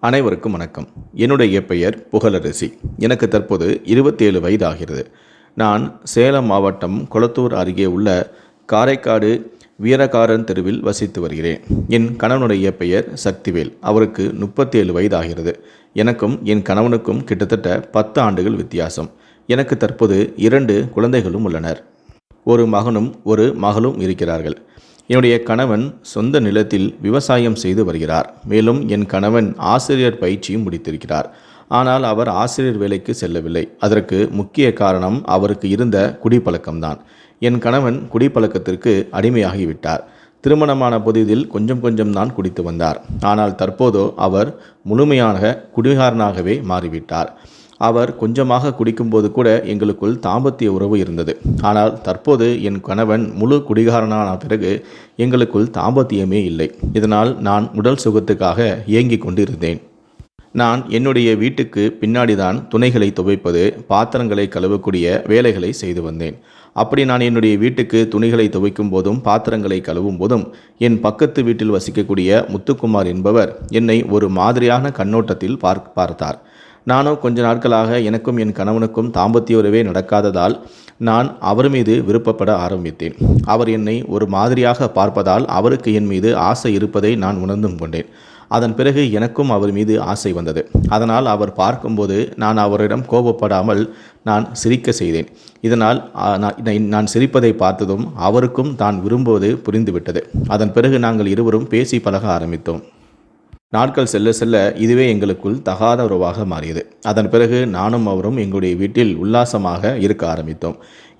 அனைவருக்கும் வணக்கம். என்னுடைய பெயர் புகழரசி. எனக்கு தற்போது இருபத்தேழு வயது ஆகிறது நான் சேலம் மாவட்டம் கொளத்தூர் அருகே உள்ள காரைக்காடு வீரகாரன் தெருவில் வசித்து வருகிறேன். என் கணவனுடைய பெயர் சக்திவேல். அவருக்கு முப்பத்தேழு வயது ஆகிறது எனக்கும் என் கணவனுக்கும் கிட்டத்தட்ட பத்து ஆண்டுகள் வித்தியாசம். எனக்கு தற்போது இரண்டு குழந்தைகளும் உள்ளனர். ஒரு மகனும் ஒரு மகளும் இருக்கிறார்கள். என்னுடைய கணவன் சொந்த நிலத்தில் விவசாயம் செய்து வருகிறார். மேலும் என் கணவன் ஆசிரியர் பயிற்சியும் முடித்திருக்கிறார். ஆனால் அவர் ஆசிரியர் வேலைக்கு செல்லவில்லை. அதற்கு முக்கிய காரணம் அவருக்கு இருந்த குடிப்பழக்கம்தான். என் கணவன் குடிப்பழக்கத்திற்கு அடிமையாகிவிட்டார். திருமணமான புதிதில் கொஞ்சம் கொஞ்சம் தான் குடித்து வந்தார். ஆனால் தற்போதோ அவர் முழுமையாக குடிகாரனாகவே மாறிவிட்டார். அவர் கொஞ்சமாக குடிக்கும்போது கூட எங்களுக்குள் தாம்பத்திய உறவு இருந்தது. ஆனால் தற்போது என் கணவன் முழு குடிகாரனான பிறகு எங்களுக்குள் தாம்பத்தியமே இல்லை. இதனால் நான் உடல் சுகத்துக்காக ஏங்கிக் கொண்டிருந்தேன். நான் என்னுடைய வீட்டுக்கு பின்னாடி தான் துணைகளை துவைப்பது பாத்திரங்களை கழுவக்கூடிய வேலைகளை செய்து வந்தேன். அப்படி நான் என்னுடைய வீட்டுக்கு துணிகளை துவைக்கும் போதும் பாத்திரங்களை கழுவும் போதும் என் பக்கத்து வீட்டில் வசிக்கக்கூடிய முத்துக்குமார் என்பவர் என்னை ஒரு மாதிரியான கண்ணோட்டத்தில் பார்க் பார்த்தார். நானோ கொஞ்ச நாட்களாக எனக்கும் என் கணவனுக்கும் தாம்பத்திய உறவே நடக்காததால் நான் அவர் மீது விருப்பப்பட ஆரம்பித்தேன். அவர் என்னை ஒரு மாதிரியாக பார்ப்பதால் அவருக்கு என் மீது ஆசை இருப்பதை நான் உணர்ந்தும் கொண்டேன். அதன் பிறகு எனக்கும் அவர் மீது ஆசை வந்தது. அதனால் அவர் பார்க்கும்போது நான் அவரிடம் கோபப்படாமல் நான் சிரிக்க செய்தேன். இதனால் நான் நான் சிரிப்பதை பார்த்ததும் அவருக்கும் தான் விரும்புவது புரிந்துவிட்டது. அதன் பிறகு நாங்கள் இருவரும் பேசி பழக ஆரம்பித்தோம். நாட்கள் செல்ல செல்ல இதுவே எங்களுக்குள் தகாத உறவாக மாறியது. அதன் பிறகு நானும் அவரும் எங்களுடைய வீட்டில் உல்லாசமாக இருக்க ஆரம்பித்தோம்.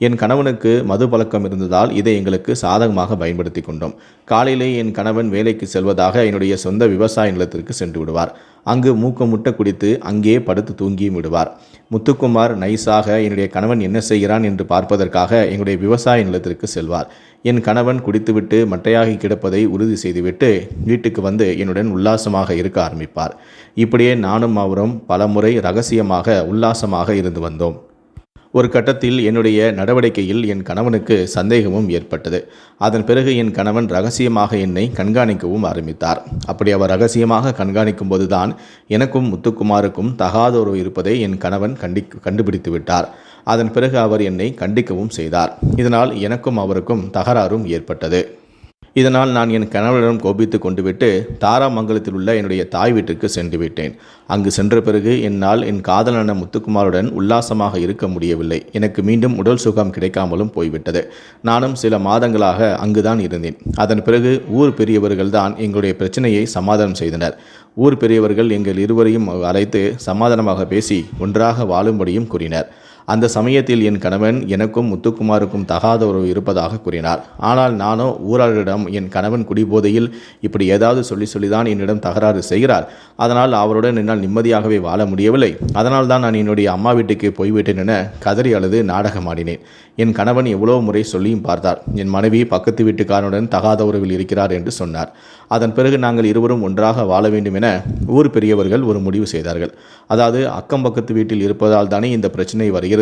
என் கணவனுக்கு மது பழக்கம் இருந்ததால் இதை எங்களுக்கு சாதகமாக பயன்படுத்தி கொண்டோம். காலையிலே என் கணவன் வேலைக்கு செல்வதாக என்னுடைய சொந்த விவசாய நிலத்திற்கு சென்று விடுவார். அங்கு மூக்க முட்டை குடித்து அங்கே படுத்து தூங்கியும் விடுவார். முத்துக்குமார் நைஸாக என்னுடைய கணவன் என்ன செய்கிறான் என்று பார்ப்பதற்காக எங்களுடைய விவசாய நிலத்திற்கு செல்வார். என் கணவன் குடித்துவிட்டு மட்டையாகி கிடப்பதை உறுதி செய்துவிட்டு வீட்டுக்கு வந்து என்னுடன் உல்லாசமாக இருக்க ஆரம்பிப்பார். இப்படியே நானும் அவரும் பலமுறை ரகசியமாக உல்லாசமாக இருந்து வந்தோம். ஒரு கட்டத்தில் என்னுடைய நடவடிக்கையில் என் கணவனுக்கு சந்தேகமும் ஏற்பட்டது. அதன் பிறகு என் கணவன் ரகசியமாக என்னை கண்காணிக்கவும் ஆரம்பித்தார். அப்படி அவர் ரகசியமாக கண்காணிக்கும் போதுதான் எனக்கும் முத்துக்குமாருக்கும் தகாதொரு இருப்பதை என் கணவன் கண்டி கண்டுபிடித்து விட்டார். அதன் பிறகு அவர் என்னை கண்டிக்கவும் செய்தார். இதனால் எனக்கும் அவருக்கும் தகராறும் ஏற்பட்டது. இதனால் நான் என் கணவரிடம் கோபித்து கொண்டுவிட்டு தாராமங்கலத்தில் உள்ள என்னுடைய தாய் வீட்டிற்கு சென்று விட்டேன். அங்கு சென்ற பிறகு என்னால் என் காதலான முத்துக்குமாருடன் உல்லாசமாக இருக்க முடியவில்லை. எனக்கு மீண்டும் உடல் சுகம் கிடைக்காமலும் போய்விட்டது. நானும் சில மாதங்களாக அங்குதான் இருந்தேன். அதன் பிறகு ஊர் பெரியவர்கள் தான் எங்களுடைய பிரச்சனையை சமாதானம் செய்தனர். ஊர் பெரியவர்கள் எங்கள் இருவரையும் அழைத்து சமாதானமாக பேசி ஒன்றாக வாழும்படியும் கூறினர். அந்த சமயத்தில் என் கணவன் எனக்கும் முத்துக்குமாருக்கும் தகாத உறவு இருப்பதாக கூறினார். ஆனால் நானோ ஊராளரிடம் என் கணவன் குடிபோதையில் இப்படி ஏதாவது சொல்லி சொல்லிதான் என்னிடம் தகராறு செய்கிறார். அதனால் அவருடன் என்னால் நிம்மதியாகவே வாழ முடியவில்லை. அதனால் தான் நான் என்னுடைய அம்மா வீட்டுக்கு போய்விட்டேன் என கதறி அழுது நாடகமாடினேன். என் கணவன் எவ்வளோ முறை சொல்லியும் பார்த்தார். என் மனைவி பக்கத்து வீட்டுக்காரனுடன் தகாத உறவில் இருக்கிறார் என்று சொன்னார். அதன் பிறகு நாங்கள் இருவரும் ஒன்றாக வாழ வேண்டும் என ஊர் பெரியவர்கள் ஒரு முடிவு செய்தார்கள். அதாவது அக்கம் பக்கத்து வீட்டில் இருப்பதால் தானே இந்த பிரச்சனை வருகிறது.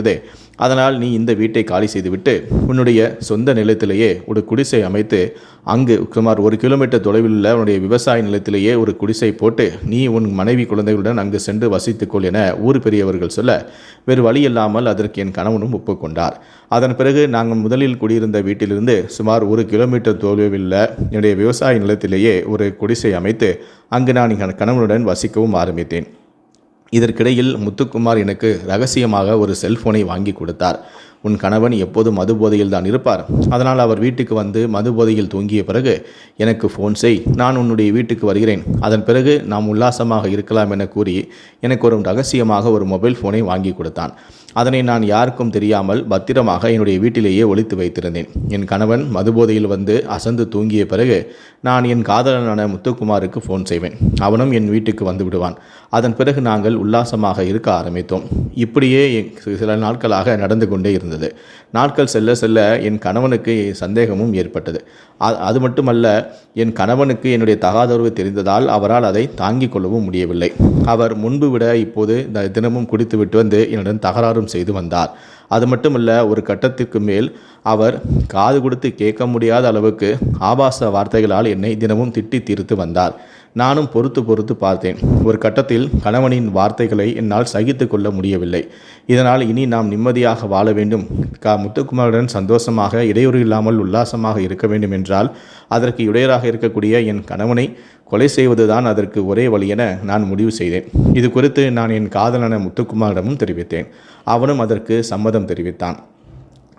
அதனால் நீ இந்த வீட்டை காலி செய்துவிட்டு உன்னுடைய சொந்த நிலத்திலேயே ஒரு குடிசை அமைத்து அங்கு சுமார் ஒரு கிலோமீட்டர் தொலைவில் உள்ள உன்னுடைய விவசாய நிலத்திலேயே ஒரு குடிசை போட்டு நீ உன் மனைவி குழந்தைகளுடன் அங்கு சென்று வசித்துக்கொள் என ஊர் பெரியவர்கள் சொல்ல வேறு வழி இல்லாமல் அதற்கு என் கணவனும் ஒப்புக்கொண்டார். அதன் பிறகு நாங்கள் முதலில் குடியிருந்த வீட்டிலிருந்து சுமார் ஒரு கிலோமீட்டர் தொலைவில் உள்ள என்னுடைய விவசாய நிலத்திலேயே ஒரு குடிசை அமைத்து அங்கு நான் என் கணவனுடன் வசிக்கவும் ஆரம்பித்தேன். இதற்கிடையில் முத்துக்குமார் எனக்கு ரகசியமாக ஒரு செல்போனை வாங்கி கொடுத்தார். உன் கணவன் எப்போதும் மது போதையில் தான் இருப்பார்? அதனால் அவர் வீட்டுக்கு வந்து மது போதையில் தூங்கிய பிறகு எனக்கு ஃபோன் செய் நான் உன்னுடைய வீட்டுக்கு வருகிறேன். அதன் பிறகு நாம் உல்லாசமாக இருக்கலாம் என கூறி எனக்கு ஒரு ரகசியமாக ஒரு மொபைல் ஃபோனை வாங்கி கொடுத்தான். அதனை நான் யாருக்கும் தெரியாமல் பத்திரமாக என்னுடைய வீட்டிலேயே ஒளித்து வைத்திருந்தேன். என் கணவன் மதுபோதையில் வந்து அசந்து தூங்கிய பிறகு நான் என் காதலனான முத்துக்குமாருக்கு ஃபோன் செய்வேன். அவனும் என் வீட்டுக்கு வந்து விடுவான். அதன் பிறகு நாங்கள் உல்லாசமாக இருக்க ஆரம்பித்தோம். இப்படியே சில நாட்களாக நடந்து கொண்டே இருந்தது. நாட்கள் செல்ல செல்ல என் கணவனுக்கு சந்தேகமும் ஏற்பட்டது. அது மட்டுமல்ல என் கணவனுக்கு என்னுடைய தகாதரவு தெரிந்ததால் அவரால் அதை தாங்கிக் கொள்ளவும் முடியவில்லை. அவர் முன்பு விட இப்போது த- தினமும் குடித்துவிட்டு வந்து என்னுடன் தகராறும் செய்து வந்தார். அது மட்டுமல்ல ஒரு கட்டத்திற்கு மேல் அவர் காது கொடுத்து கேட்க முடியாத அளவுக்கு ஆபாச வார்த்தைகளால் என்னை தினமும் திட்டி தீர்த்து வந்தார். நானும் பொறுத்து பொறுத்து பார்த்தேன். ஒரு கட்டத்தில் கணவனின் வார்த்தைகளை என்னால் சகித்து கொள்ள முடியவில்லை. இதனால் இனி நாம் நிம்மதியாக வாழ வேண்டும். கா. முத்துக்குமாருடன் சந்தோஷமாக இடையூறு இல்லாமல் உல்லாசமாக இருக்க வேண்டும் என்றால் அதற்கு இடையராக இருக்கக்கூடிய என் கணவனை கொலை செய்வதுதான் அதற்கு ஒரே வழி என நான் முடிவு செய்தேன். இது குறித்து நான் என் காதலன முத்துக்குமாரிடமும் தெரிவித்தேன். அவனும் அதற்கு சம்மதம் தெரிவித்தான்.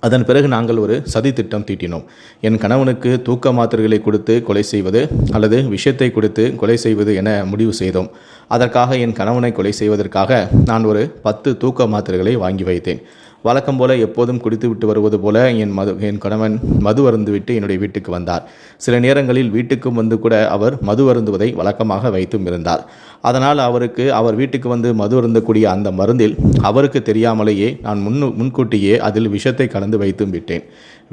அதன் பிறகு நாங்கள் ஒரு சதி திட்டம் தீட்டினோம். என் கணவனுக்கு தூக்க மாத்திரைகளை கொடுத்து கொலை செய்வது அல்லது விஷயத்தை கொடுத்து கொலை செய்வது என முடிவு செய்தோம். அதற்காக என் கணவனை கொலை செய்வதற்காக நான் ஒரு பத்து தூக்க மாத்திரைகளை வாங்கி வைத்தேன். வழக்கம் போல எப்போதும் குடித்துவிட்டு வருவது போல என் மது என் கணவன் மது அருந்துவிட்டு என்னுடைய வீட்டுக்கு வந்தார். சில நேரங்களில் வீட்டுக்கும் வந்து கூட அவர் மது அருந்துவதை வழக்கமாக வைத்தும் இருந்தார். அதனால் அவருக்கு அவர் வீட்டுக்கு வந்து மது அருந்தக்கூடிய அந்த மருந்தில் அவருக்கு தெரியாமலேயே நான் முன்னு முன்கூட்டியே அதில் விஷத்தை கலந்து வைத்தும் விட்டேன்.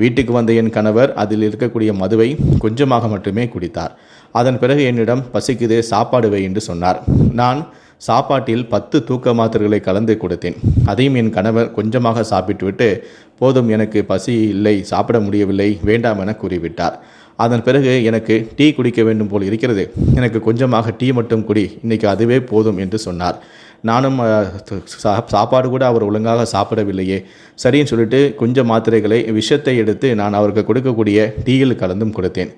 வீட்டுக்கு வந்த என் கணவர் அதில் இருக்கக்கூடிய மதுவை கொஞ்சமாக மட்டுமே குடித்தார். அதன் பிறகு என்னிடம் பசிக்குதே சாப்பாடு வை என்று சொன்னார். நான் சாப்பாட்டில் பத்து தூக்க மாத்திரைகளை கலந்து கொடுத்தேன். அதையும் என் கணவர் கொஞ்சமாக சாப்பிட்டுவிட்டு போதும் எனக்கு பசி இல்லை சாப்பிட முடியவில்லை வேண்டாம் என கூறிவிட்டார். அதன் பிறகு எனக்கு டீ குடிக்க வேண்டும் போல் இருக்கிறது. எனக்கு கொஞ்சமாக டீ மட்டும் குடி இன்னைக்கு அதுவே போதும் என்று சொன்னார். நானும் சாப்பாடு கூட அவர் ஒழுங்காக சாப்பிடவில்லையே. சரின்னு சொல்லிட்டு கொஞ்சம் மாத்திரைகளை விஷத்தை எடுத்து நான் அவருக்கு கொடுக்கக்கூடிய டீயில் கலந்தும் கொடுத்தேன்.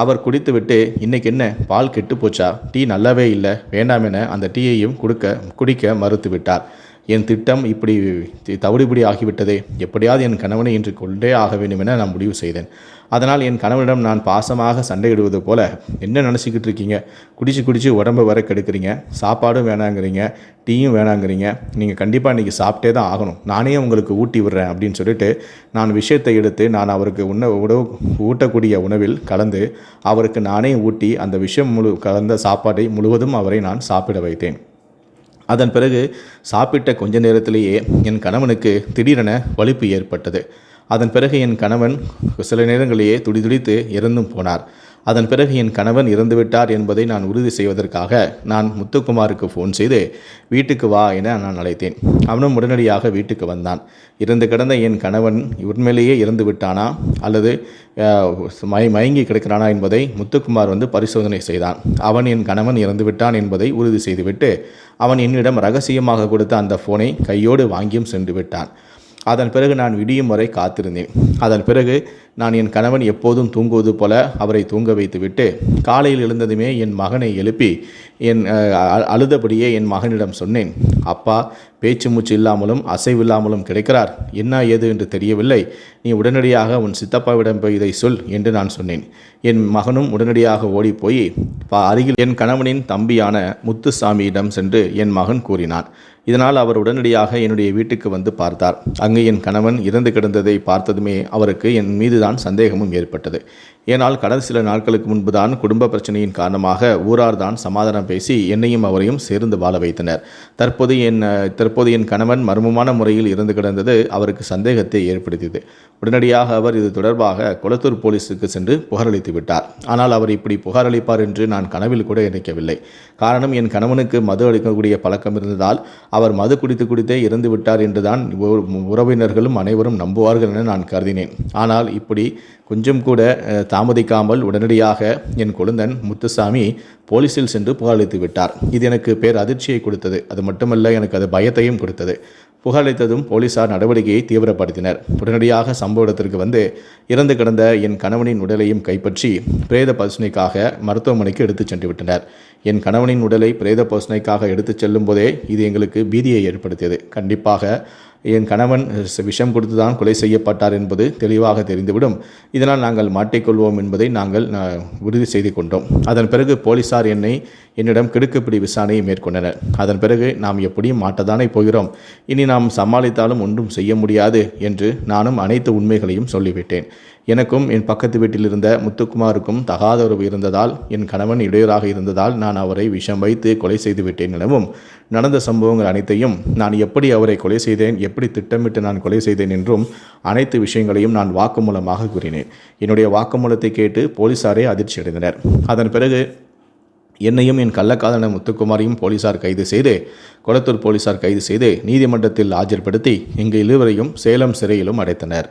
அவர் குடித்துவிட்டு இன்னைக்கு என்ன? பால் கெட்டு போச்சா? டீ நல்லாவே இல்லை வேண்டாம் என அந்த டீயையும் கொடுக்க குடிக்க மறுத்து விட்டார் என் திட்டம் இப்படி தவிடுபடி ஆகிவிட்டதே. எப்படியாவது என் கணவனை இன்று கொண்டே ஆக வேண்டும் என நான் முடிவு செய்தேன். அதனால் என் கணவனிடம் நான் பாசமாக சண்டையிடுவது போல என்ன நினச்சிக்கிட்டு இருக்கீங்க? குடிச்சு குடிச்சு உடம்பு வர கெடுக்குறீங்க. சாப்பாடும் வேணாங்கிறீங்க. டீயும் வேணாங்கிறீங்க. நீங்கள் கண்டிப்பாக இன்றைக்கி சாப்பிட்டே தான் ஆகணும். நானே உங்களுக்கு ஊட்டி விடுறேன் அப்படின்னு சொல்லிட்டு நான் விஷயத்தை எடுத்து நான் அவருக்கு உண உணவு ஊட்டக்கூடிய உணவில் கலந்து அவருக்கு நானே ஊட்டி அந்த விஷயம் முழு கலந்த சாப்பாட்டை முழுவதும் அவரை நான் சாப்பிட வைத்தேன். அதன் பிறகு சாப்பிட்ட கொஞ்ச நேரத்திலேயே என் கணவனுக்கு திடீரென வலிப்பு ஏற்பட்டது. அதன் பிறகு என் கணவன் சில நேரங்களிலேயே துடிதுடித்து இறந்தும் போனார். அதன் பிறகு என் கணவன் இறந்துவிட்டார் என்பதை நான் உறுதி செய்வதற்காக நான் முத்துக்குமாருக்கு ஃபோன் செய்து வீட்டுக்கு வா என நான் அழைத்தேன். அவனும் உடனடியாக வீட்டுக்கு வந்தான். இறந்து கிடந்த என் கணவன் உண்மையிலேயே இறந்து விட்டானா? அல்லது மய மயங்கி கிடக்கிறானா என்பதை முத்துக்குமார் வந்து பரிசோதனை செய்தான். அவன் என் கணவன் இறந்து விட்டான் என்பதை உறுதி செய்துவிட்டு அவன் என்னிடம் ரகசியமாக கொடுத்த அந்த ஃபோனை கையோடு வாங்கியும் சென்று விட்டான். அதன் பிறகு நான் விடியும் வரை காத்திருந்தேன். அதன் பிறகு நான் என் கணவன் எப்போதும் தூங்குவது போல அவரை தூங்க வைத்துவிட்டு காலையில் எழுந்ததுமே என் மகனை எழுப்பி என் அ- அழுதபடியே என் மகனிடம் சொன்னேன். அப்பா பேச்சு மூச்சு இல்லாமலும் அசைவில்லாமலும் கிடைக்கிறார். என்ன ஏது என்று தெரியவில்லை. நீ உடனடியாக உன் சித்தப்பாவிடம் போய் இதை சொல் என்று நான் சொன்னேன். என் மகனும் உடனடியாக ஓடிப்போய் பா அருகில் என் கணவனின் தம்பியான முத்துசாமியிடம் சென்று என் மகன் கூறினான். இதனால் அவர் உடனடியாக என்னுடைய வீட்டுக்கு வந்து பார்த்தார். அங்கு என் கணவன் இறந்து கிடந்ததை பார்த்ததுமே அவருக்கு என் மீது தான் சந்தேகமும் ஏற்பட்டது. ஏனால் கடந்த சில நாட்களுக்கு முன்புதான் குடும்ப பிரச்சனையின் காரணமாக ஊரார் தான் சமாதானம் பேசி என்னையும் அவரையும் சேர்ந்து வாழ வைத்தனர். தற்போது என் தற்போது என் கணவன் மர்மமான முறையில் இறந்து கிடந்தது அவருக்கு சந்தேகத்தை ஏற்படுத்தியது. உடனடியாக அவர் இது தொடர்பாக கொளத்தூர் போலீஸுக்கு சென்று புகாரளித்து விட்டார். ஆனால் அவர் இப்படி புகாரளிப்பார் என்று நான் கனவில் கூட நினைக்கவில்லை. காரணம் என் கணவனுக்கு மது அளிக்கக்கூடிய பழக்கம் இருந்ததால் அவர் மது குடித்து குடித்தே இறந்து விட்டார் என்றுதான் உறவினர்களும் அனைவரும் நம்புவார்கள் என நான் கருதினேன். ஆனால் இப்படி கொஞ்சம் கூட தாமதிக்காமல் உடனடியாக என் கொழுந்தன் முத்துசாமி போலீஸில் சென்று புகாரளித்து விட்டார். இது எனக்கு பேர் அதிர்ச்சியை கொடுத்தது. அது மட்டுமல்ல எனக்கு அது பயத்தையும் கொடுத்தது. புகாரளித்ததும் போலீசார் நடவடிக்கையை தீவிரப்படுத்தினர். உடனடியாக சம்பவ இடத்திற்கு வந்து இறந்து கிடந்த என் கணவனின் உடலையும் கைப்பற்றி பிரேத பரிசோதனைக்காக மருத்துவமனைக்கு எடுத்துச் சென்று விட்டனர். என் கணவனின் உடலை பிரேத பரிசோதனைக்காக எடுத்துச் செல்லும் போதே இது எங்களுக்கு பீதியை ஏற்படுத்தியது. கண்டிப்பாக என் கணவன் விஷம் கொடுத்து தான் கொலை செய்யப்பட்டார் என்பது தெளிவாக தெரிந்துவிடும். இதனால் நாங்கள் மாட்டிக்கொள்வோம் என்பதை நாங்கள் உறுதி செய்து கொண்டோம். அதன் பிறகு போலீசார் என்னை என்னிடம் கிடுக்குப்பிடி விசாரணையை மேற்கொண்டனர். அதன் பிறகு நாம் எப்படியும் மாட்டத்தானே போகிறோம். இனி நாம் சமாளித்தாலும் ஒன்றும் செய்ய முடியாது என்று நானும் அனைத்து உண்மைகளையும் சொல்லிவிட்டேன். எனக்கும் என் பக்கத்து வீட்டில் இருந்த முத்துக்குமாருக்கும் தகாத உறவு இருந்ததால் என் கணவன் இடையூறாக இருந்ததால் நான் அவரை விஷம் வைத்து கொலை செய்து விட்டேன் எனவும் நடந்த சம்பவங்கள் அனைத்தையும் நான் எப்படி அவரை கொலை செய்தேன் எப்படி திட்டமிட்டு நான் கொலை செய்தேன் என்றும் அனைத்து விஷயங்களையும் நான் வாக்குமூலமாக கூறினேன். என்னுடைய வாக்குமூலத்தை கேட்டு போலீசாரே அதிர்ச்சி அடைந்தனர் அதன் பிறகு என்னையும் என் கள்ளக்காதன முத்துக்குமாரையும் போலீசார் கைது செய்து கொளத்தூர் போலீசார் கைது செய்து நீதிமன்றத்தில் ஆஜர்படுத்தி இங்கு இருவரையும் சேலம் சிறையிலும் அடைத்தனர்.